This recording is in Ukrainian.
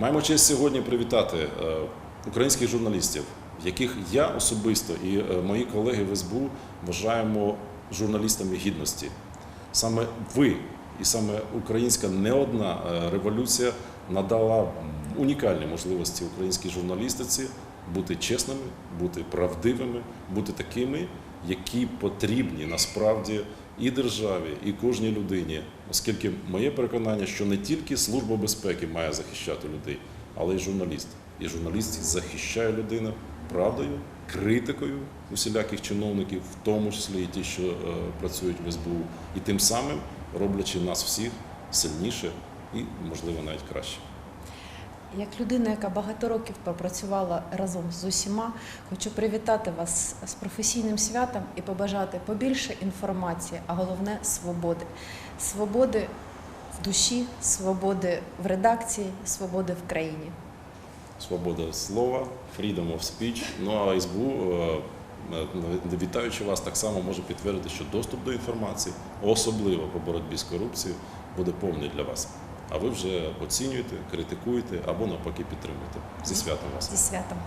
Маємо честь сьогодні привітати е, українських журналістів, яких я особисто і е, мої колеги в СБУ вважаємо журналістами гідності. Саме ви і саме українська не одна е, революція надала унікальні можливості українській журналістиці бути чесними, бути правдивими, бути такими, які потрібні насправді і державі, і кожній людині, оскільки моє переконання, що не тільки служба безпеки має захищати людей, але й журналіст. І журналіст захищає людину правдою, критикою усіляких чиновників, в тому числі і ті, що е, працюють в СБУ, і тим самим роблячи нас всіх сильніше і, можливо, навіть краще. Як людина, яка багато років пропрацювала разом з усіма, хочу привітати вас з професійним святом і побажати побільше інформації, а головне свободи. Свободи в душі, свободи в редакції, свободи в країні. Свобода слова, freedom of speech. Ну а СБУ, е, е, вітаючи вас, так само може підтвердити, що доступ до інформації, особливо по боротьбі з корупцією, буде повний для вас. А ви вже оцінюєте, критикуєте або навпаки підтримуєте. Зі святом вас. Зі святом.